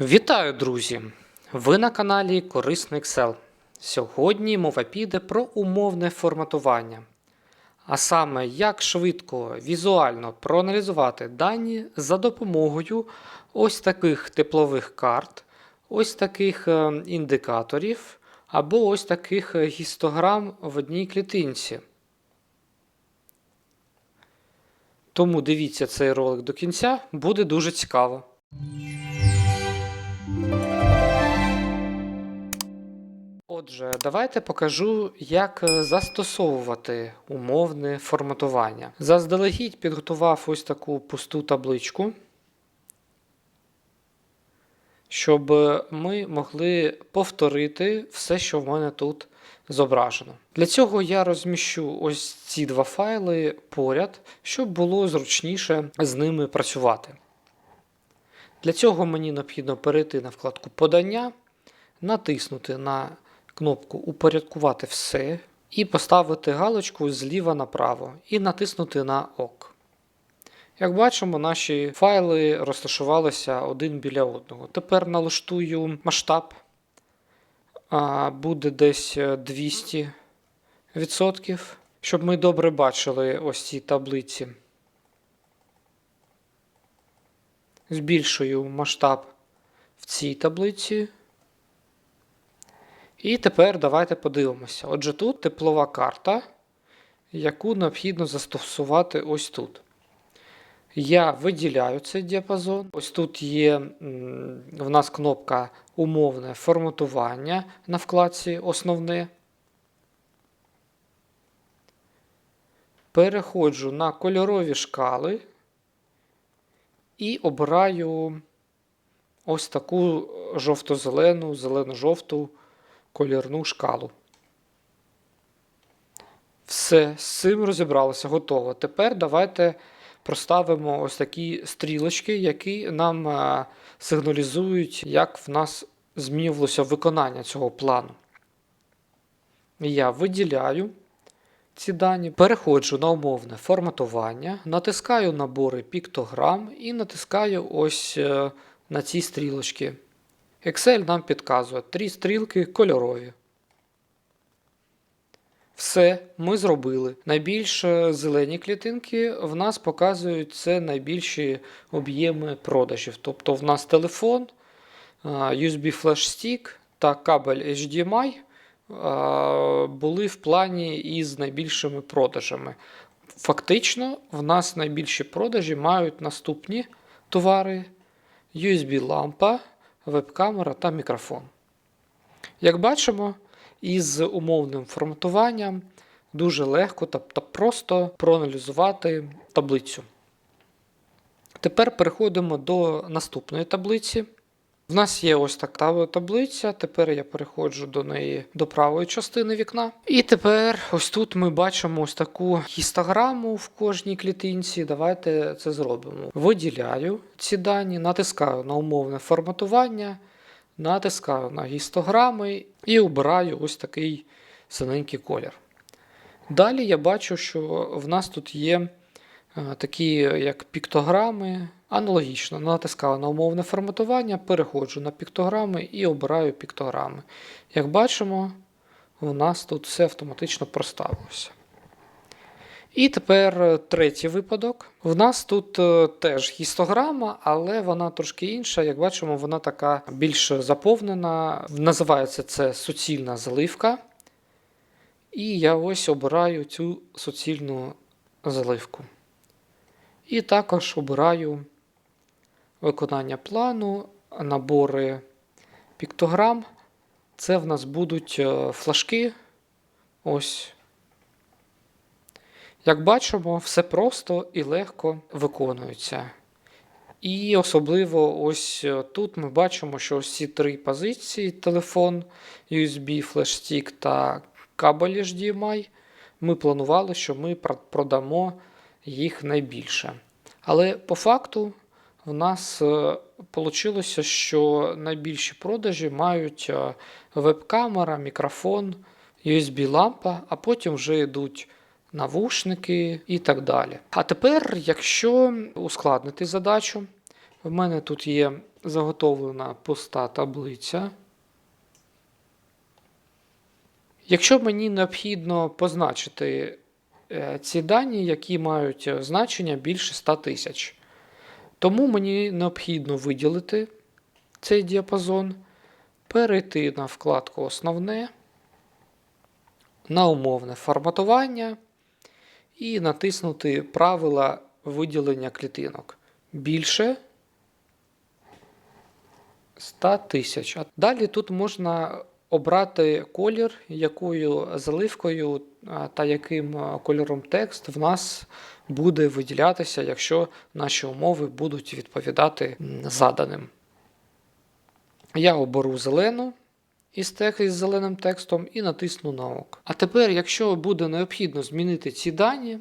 Вітаю, друзі! Ви на каналі Корисний Excel. Сьогодні мова піде про умовне форматування. А саме, як швидко візуально проаналізувати дані за допомогою ось таких теплових карт, ось таких е, індикаторів або ось таких е, гістограм в одній клітинці. Тому дивіться цей ролик до кінця, буде дуже цікаво. Отже, давайте покажу, як е, застосовувати умовне форматування. Заздалегідь підготував ось таку пусту табличку, щоб ми могли повторити все, що в мене тут зображено. Для цього я розміщу ось ці два файли поряд, щоб було зручніше з ними працювати. Для цього мені необхідно перейти на вкладку Подання, натиснути на кнопку Упорядкувати все і поставити галочку зліва направо і натиснути на ОК. Як бачимо, наші файли розташувалися один біля одного. Тепер налаштую масштаб, буде десь 200%, щоб ми добре бачили ось ці таблиці. Збільшую масштаб в цій таблиці. І тепер давайте подивимося. Отже, тут теплова карта, яку необхідно застосувати ось тут. Я виділяю цей діапазон. Ось тут є в нас кнопка Умовне форматування на вкладці Основне. Переходжу на кольорові шкали і обираю ось таку жовто-зелену, зелено-жовту колірну шкалу. Все, з цим розібралося, готово. Тепер давайте проставимо ось такі стрілочки, які нам е, сигналізують, як в нас змінювалося виконання цього плану. Я виділяю ці дані, переходжу на умовне форматування, натискаю набори піктограм і натискаю ось е, на ці стрілочки. Excel нам підказує три стрілки кольорові. Все, ми зробили. Найбільш е, зелені клітинки в нас показують це найбільші об'єми продажів. Тобто в нас телефон, е, USB Flash Stick та кабель HDMI е, були в плані із найбільшими продажами. Фактично, в нас найбільші продажі мають наступні товари: USB-лампа, веб-камера та мікрофон. Як бачимо, із умовним форматуванням дуже легко та, просто проаналізувати таблицю. Тепер переходимо до наступної таблиці. В нас є ось така таблиця. Тепер я переходжу до неї до правої частини вікна. І тепер ось тут ми бачимо ось таку гістограму в кожній клітинці. Давайте це зробимо. Виділяю ці дані, натискаю на умовне форматування, натискаю на гістограми і обираю ось такий синенький колір. Далі я бачу, що в нас тут є такі як піктограми. Аналогічно натискаю на умовне форматування, переходжу на піктограми і обираю піктограми. Як бачимо, у нас тут все автоматично проставилося. І тепер е, третій випадок. В нас тут е, теж гістограма, але вона трошки інша. Як бачимо, вона така більш заповнена. Називається це суцільна заливка. І я ось обираю цю суцільну заливку. І також обираю виконання плану, набори піктограм. Це в нас будуть е, флажки. Ось. Як бачимо, все просто і легко виконується. І особливо ось е, тут ми бачимо, що ось ці три позиції: телефон, USB, флеш-стік та кабель HDMI. Ми планували, що ми продамо їх найбільше. Але по факту в нас вийшло, що найбільші продажі мають е, веб-камера, мікрофон, USB-лампа, а потім вже йдуть навушники і так далі. А тепер, якщо ускладнити задачу, В мене тут є заготовлена пуста таблиця. Якщо мені необхідно позначити е, ці дані, які мають е, значення більше 100 тисяч, тому мені необхідно виділити цей діапазон, перейти на вкладку Основне, на умовне форматування і натиснути правила виділення клітинок. Більше 100 тисяч. Далі тут можна обрати колір, якою заливкою та яким кольором текст в нас буде виділятися, якщо наші умови будуть відповідати заданим. Я оберу зелену із із зеленим текстом і натисну на ок. А тепер, якщо буде необхідно змінити ці дані,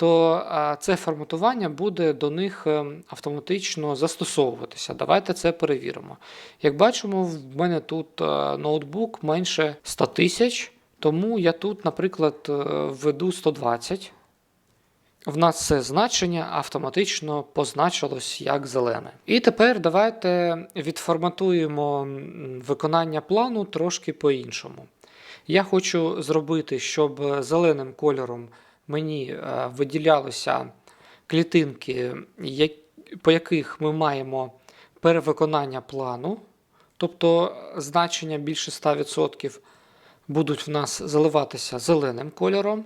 то це форматування буде до них ем, автоматично застосовуватися. Давайте це перевіримо. Як бачимо, в мене тут е, ноутбук менше 100 тисяч, тому я тут, наприклад, е, введу 120. В нас це значення автоматично позначилось як зелене. І тепер давайте відформатуємо виконання плану трошки по-іншому. Я хочу зробити, щоб зеленим кольором мені е, виділялися клітинки, по яких ми маємо перевиконання плану, тобто значення більше 100% будуть в нас заливатися зеленим кольором,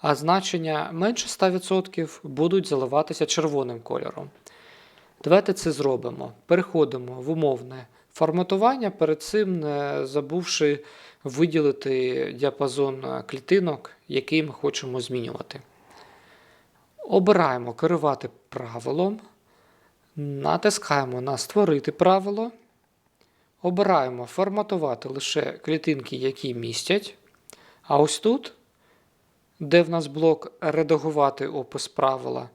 а значення менше 100% будуть заливатися червоним кольором. Давайте це зробимо. Переходимо в умовне форматування, перед цим не забувши виділити діапазон е, клітинок, який ми хочемо змінювати. Обираємо керувати правилом, натискаємо на Створити правило. Обираємо форматувати лише клітинки, які містять. А ось тут, де в нас блок Редагувати опис правила,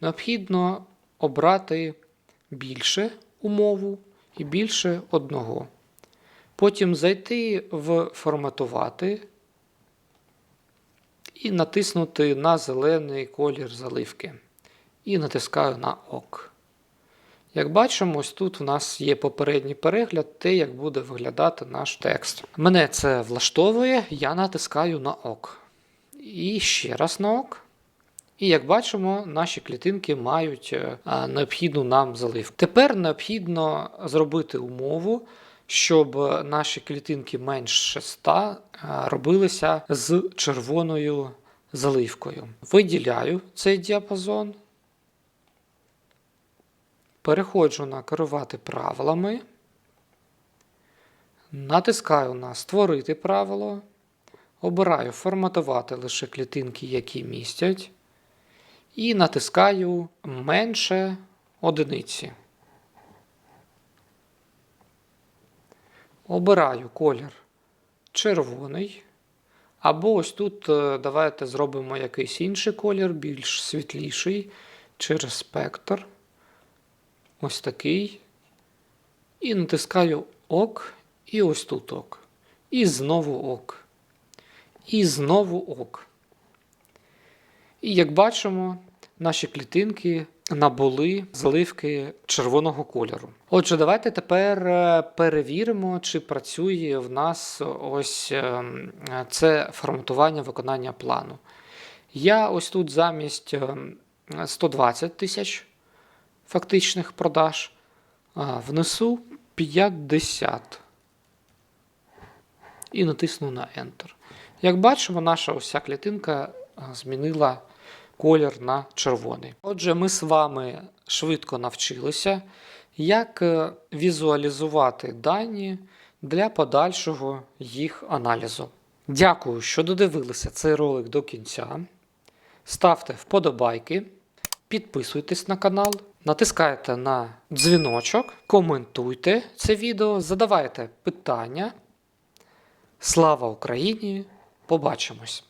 необхідно обрати більше умову і більше одного. Потім зайти в форматувати і натиснути на зелений колір заливки. І натискаю на ОК. Як бачимо, ось тут у нас є попередній перегляд, те, як буде виглядати наш текст. Мене це влаштовує, я натискаю на ОК. І ще раз на ОК. І як бачимо, наші клітинки мають е, необхідну нам заливку. Тепер необхідно зробити умову, щоб наші клітинки менше 100 робилися з червоною заливкою. Виділяю цей діапазон. Переходжу на керувати правилами. Натискаю на Створити правило. Обираю форматувати лише клітинки, які містять. І натискаю менше одиниці. Обираю колір червоний. Або ось тут е, давайте зробимо якийсь інший колір, більш світліший через спектр. Ось такий. І натискаю ОК, і ось тут ОК. І знову ОК. І знову ОК. І як бачимо, наші клітинки набули заливки червоного кольору. Отже, давайте тепер е, перевіримо, чи працює в нас ось е, це форматування виконання плану. Я ось тут замість е, 120 тисяч фактичних продаж внесу 50 і натисну на Enter. Як бачимо, наша ось ця клітинка змінила колір на червоний. Отже, ми з вами швидко навчилися, як е, візуалізувати дані для подальшого їх аналізу. Дякую, що додивилися цей ролик до кінця. Ставте вподобайки, підписуйтесь на канал, натискайте на дзвіночок, коментуйте це відео, задавайте питання. Слава Україні! Побачимось!